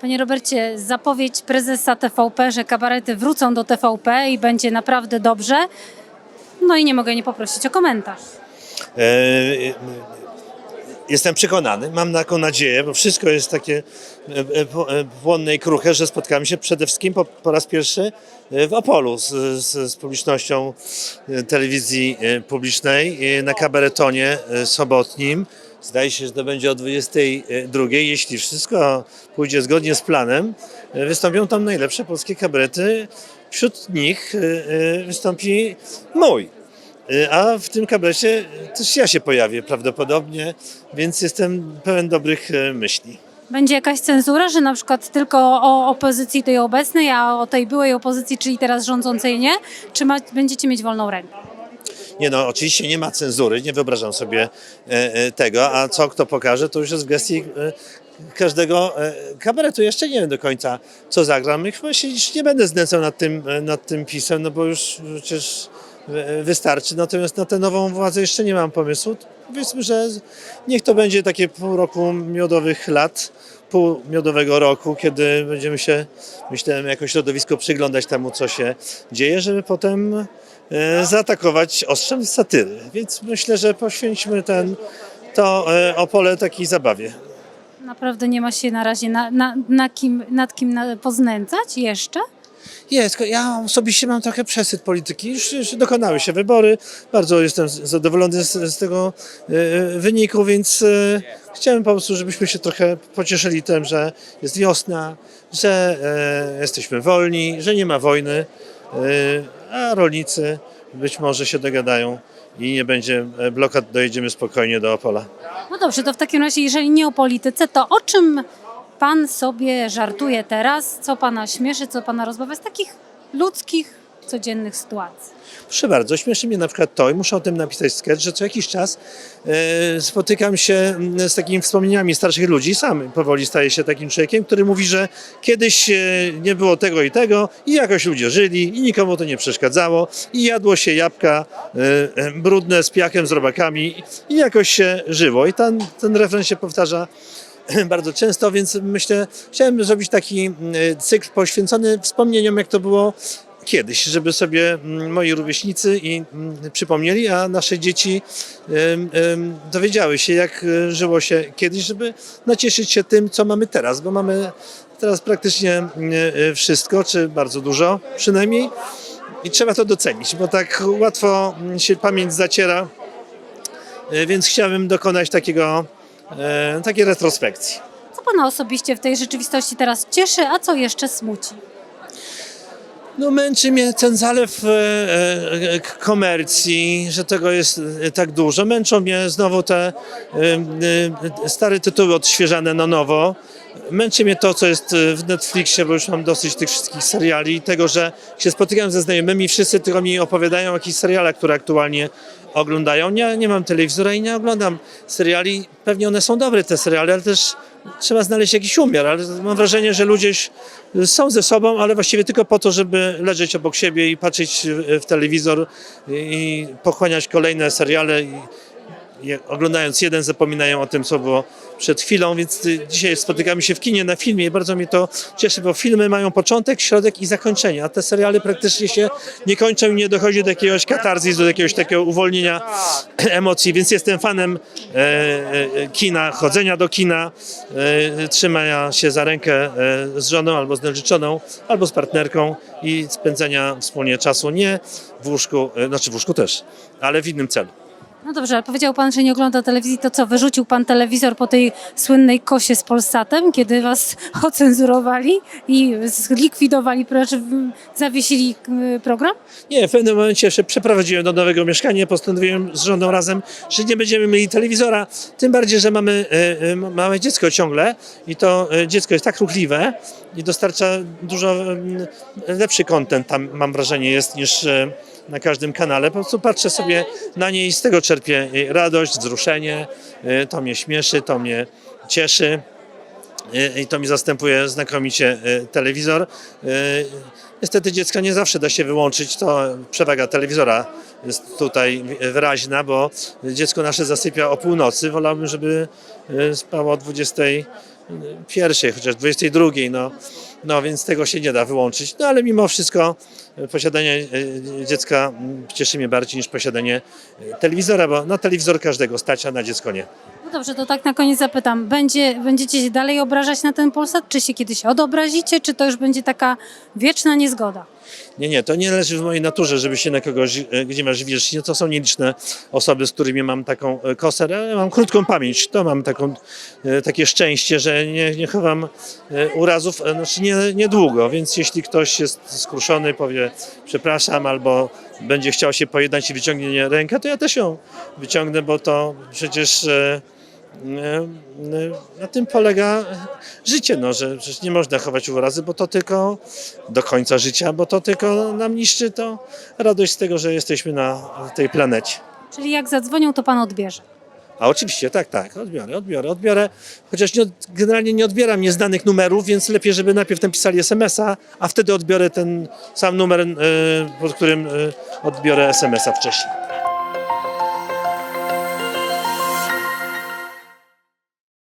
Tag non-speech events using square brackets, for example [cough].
Panie Robercie, zapowiedź prezesa TVP, że kabarety wrócą do TVP i będzie naprawdę dobrze. No i nie mogę nie poprosić o komentarz. E, Jestem przekonany, mam taką nadzieję, bo wszystko jest takie e, e, po- e, płonne i kruche, że spotkamy się przede wszystkim po, po raz pierwszy w Opolu z, z, z publicznością telewizji publicznej na kabaretonie sobotnim. Zdaje się, że to będzie o 22. Jeśli wszystko pójdzie zgodnie z planem, wystąpią tam najlepsze polskie kabarety. Wśród nich wystąpi mój. Y, A w tym kabrecie też ja się pojawię prawdopodobnie, więc jestem pełen dobrych e, myśli. Będzie jakaś cenzura, że na przykład tylko o opozycji tej obecnej, a o tej byłej opozycji, czyli teraz rządzącej nie? Czy ma, będziecie mieć wolną rękę? Nie no, oczywiście nie ma cenzury, nie wyobrażam sobie e, e, tego, a co kto pokaże, to już jest w gestii e, każdego kabaretu. Jeszcze nie wiem do końca, co zagram i chyba się nie będę znęcał nad tym, nad tym pisem, no bo już przecież wystarczy. Natomiast na tę nową władzę jeszcze nie mam pomysłu. Powiedzmy, że niech to będzie takie pół roku miodowych lat, pół miodowego roku, kiedy będziemy się, myślałem, jako środowisko przyglądać temu, co się dzieje, żeby potem e, zaatakować ostrzem satyry. Więc myślę, że poświęćmy ten, to e, Opole takiej zabawie. Naprawdę nie ma się na razie na, na, na kim, nad kim poznęcać jeszcze? Jest, ja osobiście mam trochę przesyt polityki. Już, już dokonały się wybory. Bardzo jestem zadowolony z, z tego e, wyniku, więc e, chciałem po prostu, żebyśmy się trochę pocieszyli tym, że jest wiosna, że e, jesteśmy wolni, że nie ma wojny, e, a rolnicy być może się dogadają i nie będzie blokad, dojedziemy spokojnie do Opola. No dobrze, to w takim razie, jeżeli nie o polityce, to o czym pan sobie żartuje teraz? Co pana śmieszy, co pana rozbawia z takich ludzkich, codziennych sytuacji? Proszę bardzo, śmieszy mnie na przykład to i muszę o tym napisać sketch, że co jakiś czas e, spotykam się mm, z takimi wspomnieniami starszych ludzi, sam powoli staję się takim człowiekiem, który mówi, że kiedyś e, nie było tego i tego i jakoś ludzie żyli i nikomu to nie przeszkadzało i jadło się jabłka e, e, brudne z piachem, z robakami i jakoś się żyło i ten, ten refren się powtarza [clears throat] bardzo często, więc myślę, chciałem zrobić taki mm, cykl poświęcony wspomnieniom, jak to było kiedyś, żeby sobie mm, moi rówieśnicy i mm, przypomnieli, a nasze dzieci dowiedziały się, jak e, żyło się kiedyś, żeby nacieszyć się tym, co mamy teraz, bo mamy teraz praktycznie mm, e, wszystko, czy bardzo dużo przynajmniej. I trzeba to docenić, bo tak łatwo się pamięć zaciera, e, więc chciałbym dokonać takiego, e, takiej retrospekcji. Co pana osobiście w tej rzeczywistości teraz cieszy, a co jeszcze smuci? No męczy mnie ten zalew e, e, k- komercji, że tego jest e, tak dużo. Męczą mnie znowu te e, e, stare tytuły odświeżane na nowo. Męczy mnie to, co jest e, w Netflixie, bo już mam dosyć tych wszystkich seriali i tego, że się spotykam ze znajomymi, wszyscy tylko mi opowiadają o jakichś serialach, które aktualnie oglądają. Nie, nie mam telewizora i nie oglądam seriali. Pewnie one są dobre, te seriale, ale też trzeba znaleźć jakiś umiar. Ale mam wrażenie, że ludzie są ze sobą, ale właściwie tylko po to, żeby leżeć obok siebie i patrzeć w telewizor i pochłaniać kolejne seriale. Oglądając jeden, zapominają o tym, co było przed chwilą, więc y, dzisiaj spotykamy się w kinie na filmie i bardzo mnie to cieszy, bo filmy mają początek, środek i zakończenie, a te seriale praktycznie się nie kończą i nie dochodzi do jakiegoś katarzis, do jakiegoś takiego uwolnienia [clears throat] emocji, więc jestem fanem e, e, kina, chodzenia do kina, e, trzymania się za rękę e, z żoną albo z narzeczoną, albo z partnerką i spędzania wspólnie czasu nie w łóżku, e, znaczy w łóżku też, ale w innym celu. No dobrze, ale powiedział pan, że nie ogląda telewizji, to co, wyrzucił pan telewizor po tej słynnej kosie z Polsatem, kiedy was [laughs] ocenzurowali i zlikwidowali, w- zawiesili y, program? Nie, w pewnym momencie się przeprowadziłem do nowego mieszkania, postanowiłem z żoną razem, że nie będziemy mieli telewizora, tym bardziej, że mamy e, e, małe dziecko ciągle i to e, dziecko jest tak ruchliwe i dostarcza dużo mm, lepszy content tam mam wrażenie jest niż na każdym kanale. Po prostu patrzę sobie na nie i z tego czerpię e, radość, wzruszenie, e, to mnie śmieszy, to mnie cieszy. I- i to mi zastępuje znakomicie telewizor. Niestety dziecka nie zawsze da się wyłączyć, to przewaga telewizora jest tutaj wyraźna, bo dziecko nasze zasypia o północy. Wolałbym, żeby spało o 21, chociaż 22. No, no więc tego się nie da wyłączyć. No ale mimo wszystko e, posiadanie e, dziecka mm, cieszy mnie bardziej niż posiadanie e, telewizora, bo na telewizor każdego stać, a na dziecko nie. No dobrze, to tak na koniec zapytam. Będzie, będziecie się dalej obrażać na ten Polsat? Czy się kiedyś odobrazicie? Czy to już będzie taka wieczna niezgoda? Nie, nie, to nie leży w mojej naturze, żeby się na kogoś e, gdzie masz wierzyć. To są nieliczne osoby, z którymi mam taką e, kosę. Ja mam krótką pamięć, to mam taką, e, takie szczęście, że nie, nie chowam urazów, znaczy nie, niedługo, więc jeśli ktoś jest skruszony, powie przepraszam, albo będzie chciał się pojednać i wyciągnie rękę, to ja też ją wyciągnę, bo to przecież na tym polega życie, no, że przecież nie można chować urazy, bo to tylko do końca życia, bo to tylko nam niszczy to radość z tego, że jesteśmy na tej planecie. Czyli jak zadzwonią, to pan odbierze. A oczywiście, tak, tak, odbiorę, odbiorę, odbiorę, chociaż nie, generalnie nie odbieram nieznanych numerów, więc lepiej, żeby najpierw napisali SMS-a, a wtedy odbiorę ten sam numer, e, pod którym e, odbiorę SMS-a wcześniej.